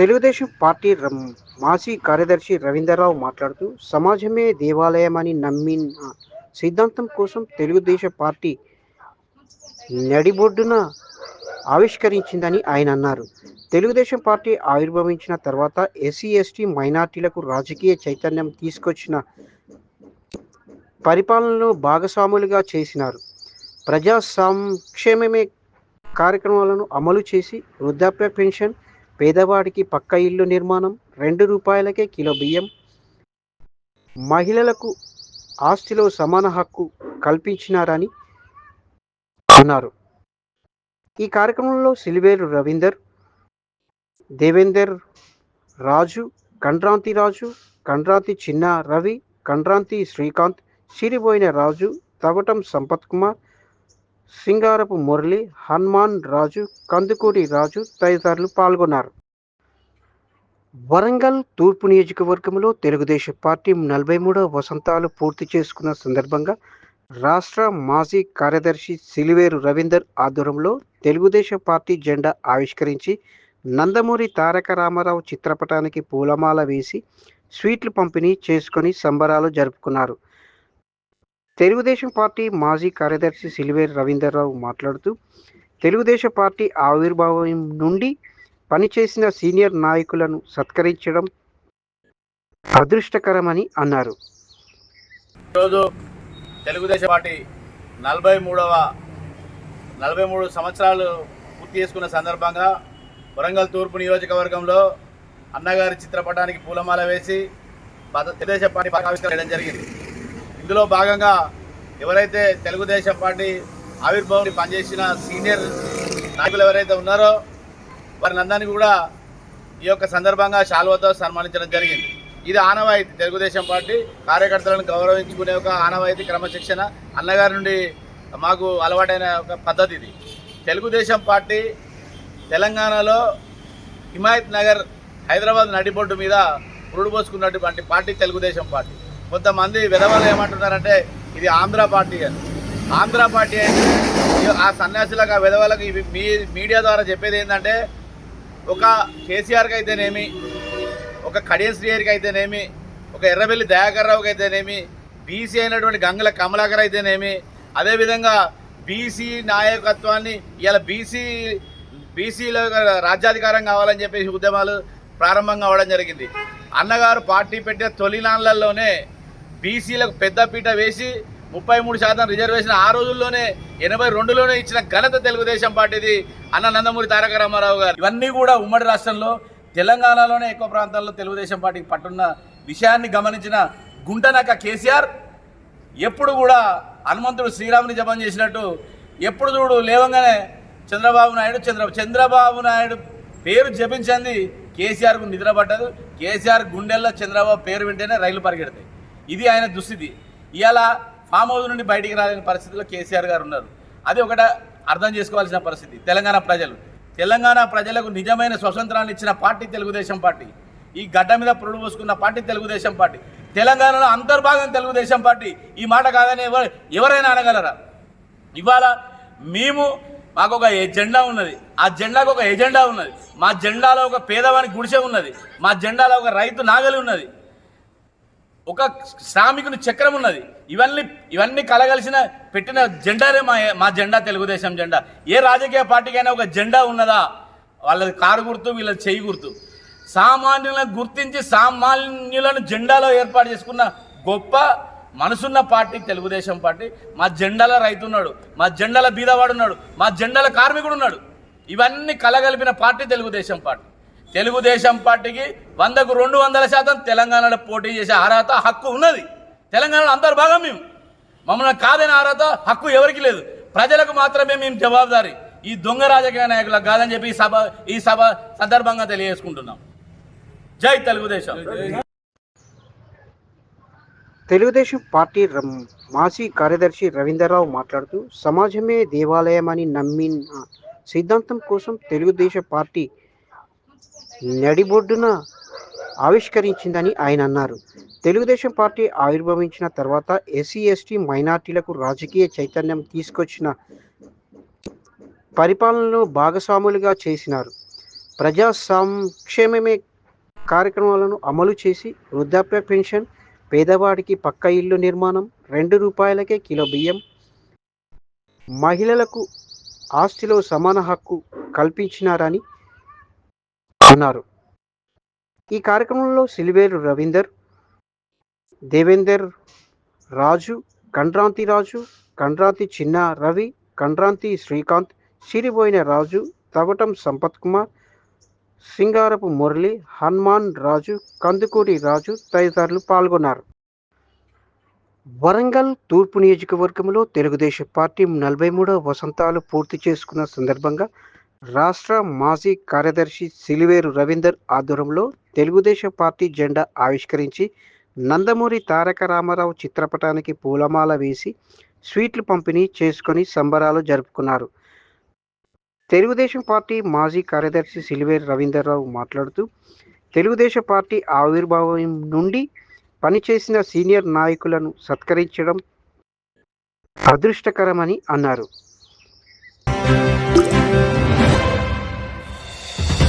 Telugu Desam party రం- మాజీ కార్యదర్శి రవీంద్రరావు మాట్లాడుతూ సమాజమే దేవాలయమని నమ్మిన సిద్ధాంతం కోసం తెలుగుదేశం పార్టీ నడిబొడ్డున ఆవిష్కరించిందని ఆయన అన్నారు. తెలుగుదేశం పార్టీ ఆవిర్భవించిన తర్వాత ఎస్సీ ఎస్టీ మైనార్టీలకు రాజకీయ చైతన్యం తీసుకొచ్చిన పరిపాలనలో భాగస్వాములుగా చేసినారు. ప్రజా సంక్షేమమే కార్యక్రమాలను అమలు చేసి వృద్ధాప్య పెన్షన్ పేదవాడికి పక్క ఇల్లు నిర్మాణం రెండు రూపాయలకే కిలో బియ్యం. మహిళలకు ఆస్తిలో సమాన హక్కు కల్పించినారని అన్నారు. ఈ కార్యక్రమంలో సిలివేరు రవీందర్ దేవేందర్ రాజు కండ్రాంతి రాజు కండ్రాంతి చిన్న రవి కండ్రాంతి శ్రీకాంత్ సిరిబోయిన రాజు తవటం సంపత్ కుమార్ సింగారపు మురళి హనుమాన్ రాజు కందుకూరి రాజు తదితరులు పాల్గొన్నారు. వరంగల్ తూర్పు నియోజకవర్గంలో తెలుగుదేశం పార్టీ నలభై మూడవ వసంతాలు పూర్తి చేసుకున్న సందర్భంగా రాష్ట్ర మాజీ కార్యదర్శి సిలివేరు రవీందర్ ఆధ్వర్యంలో తెలుగుదేశం పార్టీ జెండా ఆవిష్కరించి నందమూరి తారక రామారావు చిత్రపటానికి పూలమాల వేసి స్వీట్లు పంపిణీ చేసుకొని సంబరాలు జరుపుకున్నారు. తెలుగుదేశం పార్టీ మాజీ కార్యదర్శి సిలివేరి రవీందర్రావు మాట్లాడుతూ తెలుగుదేశం పార్టీ ఆవిర్భావం నుండి పనిచేసిన సీనియర్ నాయకులను సత్కరించడం అదృష్టకరమని అన్నారు. ఈరోజు తెలుగుదేశం పార్టీ నలభై మూడవ నలభై మూడు సంవత్సరాలు పూర్తి చేసుకున్న సందర్భంగా వరంగల్ తూర్పు నియోజకవర్గంలో అన్నగారి చిత్రపటానికి పూలమాల వేసి తెలుగుదేశం పార్టీ ఆవిష్కరణ చేయడం జరిగింది. ఇందులో భాగంగా ఎవరైతే తెలుగుదేశం పార్టీ ఆవిర్భావం పనిచేసిన సీనియర్ నాయకులు ఎవరైతే ఉన్నారో వారిని అందరినీ కూడా ఈ యొక్క సందర్భంగా శాల్వతో సన్మానించడం జరిగింది. ఇది ఆనవాయితీ. తెలుగుదేశం పార్టీ కార్యకర్తలను గౌరవించుకునే ఒక ఆనవాయితీ క్రమశిక్షణ అన్నగారి నుండి మాకు అలవాటైన ఒక పద్ధతి ఇది. తెలుగుదేశం పార్టీ తెలంగాణలో హిమాయత్ నగర్ హైదరాబాద్ నడిబొడ్డు మీద పురుడు పోసుకున్నటువంటి పార్టీ తెలుగుదేశం పార్టీ. కొంతమంది విధవలు ఏమంటున్నారంటే ఇది ఆంధ్ర పార్టీ అని. ఆంధ్ర పార్టీ అయితే ఆ సన్యాసులకు ఆ విధవలకు ఇవి మీ మీడియా ద్వారా చెప్పేది ఏంటంటే ఒక కేసీఆర్కి అయితేనేమి ఒక కడియం శ్రీహరికి అయితేనేమి ఒక ఎర్రబెల్లి దయాకర్ రావుకి అయితేనేమి బీసీ అయినటువంటి గంగుల కమలాకర్ అయితేనేమి అదేవిధంగా బీసీ నాయకత్వాన్ని ఇలా బీసీ బీసీలో రాజ్యాధికారం కావాలని చెప్పేసి ఉద్యమాలు ప్రారంభం కావడం జరిగింది. అన్నగారు పార్టీ పెట్టిన తొలినాళ్ళల్లోనే బీసీలకు పెద్దపీట వేసి ముప్పై మూడు శాతం రిజర్వేషన్ ఆ రోజుల్లోనే ఎనభై రెండులోనే ఇచ్చిన ఘనత తెలుగుదేశం పార్టీది అన్న నందమూరి తారక రామారావు గారు. ఇవన్నీ కూడా ఉమ్మడి రాష్ట్రంలో తెలంగాణలోనే ఎక్కువ ప్రాంతాల్లో తెలుగుదేశం పార్టీకి పట్టున్న విషయాన్ని గమనించిన గుంటనక్క కేసీఆర్ ఎప్పుడు కూడా హనుమంతుడు శ్రీరాముని జపం చేసినట్టు ఎప్పుడు చూడు లేవంగానే చంద్రబాబు నాయుడు చంద్ర చంద్రబాబు నాయుడు పేరు జపించింది కేసీఆర్కు నిద్ర పట్టదు కేసీఆర్ గుండెల్లో చంద్రబాబు పేరు వింటేనే రైలు పరిగెడతాయి. ఇది ఆయన దుస్థితి. ఇవాళ ఫామ్ హౌస్ నుండి బయటికి రాలేని పరిస్థితిలో కేసీఆర్ గారు ఉన్నారు. అది ఒకట అర్థం చేసుకోవాల్సిన పరిస్థితి. తెలంగాణ ప్రజలు. తెలంగాణ ప్రజలకు నిజమైన స్వతంత్రాన్ని ఇచ్చిన పార్టీ తెలుగుదేశం పార్టీ. ఈ గడ్డ మీద పురుడు పోసుకున్న పార్టీ తెలుగుదేశం పార్టీ. తెలంగాణలో అంతర్భాగం తెలుగుదేశం పార్టీ. ఈ మాట కాదని ఎవరు ఎవరైనా అనగలరా? ఇవాళ మేము మాకు ఒక ఎజెండా ఉన్నది. ఆ జెండాకు ఒక ఎజెండా ఉన్నది. మా జెండాలో ఒక పేదవాని గుడిసె ఉన్నది. మా జెండాలో ఒక రైతు నాగలి ఉన్నది. ఒక శ్రామికుని చక్రం ఉన్నది. ఇవన్నీ ఇవన్నీ కలగలిసిన పెట్టిన జెండానే మా మా జెండా తెలుగుదేశం జెండా. ఏ రాజకీయ పార్టీకైనా ఒక జెండా ఉన్నదా? వాళ్ళది కారు గుర్తు వీళ్ళ చేయి గుర్తు. సామాన్యులను గుర్తించి సామాన్యులను జెండాలో ఏర్పాటు చేసుకున్న గొప్ప మనసున్న పార్టీ తెలుగుదేశం పార్టీ. మా జెండాల రైతు ఉన్నాడు మా జెండాల బీదవాడు ఉన్నాడు మా జెండాల కార్మికుడు ఉన్నాడు. ఇవన్నీ కలగలిపిన పార్టీ తెలుగుదేశం పార్టీ. తెలుగుదేశం పార్టీకి వందకు రెండు వందల శాతం తెలంగాణలో పోటీ చేసే అర్హత హక్కు ఉన్నది. తెలంగాణలో అంతర్భాగం మేము. మమ్మల్ని కాదని అర్హత హక్కు ఎవరికి లేదు. ప్రజలకు మాత్రమే మేము జవాబుదారి. ఈ దొంగ రాజకీయ నాయకులకు కాదని చెప్పి ఈ సభ ఈ సభ సందర్భంగా తెలియజేసుకుంటున్నాం. జై తెలుగుదేశం. తెలుగుదేశం పార్టీ రం- మాజీ కార్యదర్శి రవీంద్రరావు మాట్లాడుతూ సమాజమే దేవాలయమని నమ్మిన సిద్ధాంతం కోసం తెలుగుదేశం పార్టీ నడిబొడ్డున ఆవిష్కరించిందని ఆయన అన్నారు. తెలుగుదేశం పార్టీ ఆవిర్భవించిన తర్వాత ఎస్సీ ఎస్టీ మైనార్టీలకు రాజకీయ చైతన్యం తీసుకొచ్చిన పరిపాలనలో భాగస్వాములుగా చేసినారు. ప్రజా సంక్షేమమే కార్యక్రమాలను అమలు చేసి వృద్ధాప్య పెన్షన్ పేదవాడికి పక్క ఇల్లు నిర్మాణం రెండు రూపాయలకే కిలో బియ్యం మహిళలకు ఆస్తిలో సమాన హక్కు కల్పించినారని అన్నారు. ఈ కార్యక్రమంలో సిలివేరు రవీందర్ దేవేందర్ రాజు కండ్రాంతి రాజు కండ్రాంతి చిన్న రవి కండ్రాంతి శ్రీకాంత్ సిరిబోయిన రాజు తవటం సంపత్ కుమార్ సింగారపు మురళి హనుమాన్ రాజు కందుకూరి రాజు తదితరులు పాల్గొన్నారు. వరంగల్ తూర్పు నియోజకవర్గంలో తెలుగుదేశం పార్టీ నలభై మూడవ వసంతాలు పూర్తి చేసుకున్న సందర్భంగా రాష్ట్ర మాజీ కార్యదర్శి సిలివేరు రవీందర్ ఆధ్వర్యంలో తెలుగుదేశం పార్టీ జెండా ఆవిష్కరించి నందమూరి తారక రామారావు చిత్రపటానికి పూలమాల వేసి స్వీట్లు పంపిణీ చేసుకొని సంబరాలు జరుపుకున్నారు. తెలుగుదేశం పార్టీ మాజీ కార్యదర్శి సిలివేరు రవీందర్రావు మాట్లాడుతూ తెలుగుదేశం పార్టీ ఆవిర్భావం నుండి పనిచేసిన సీనియర్ నాయకులను సత్కరించడం అదృష్టకరమని అన్నారు.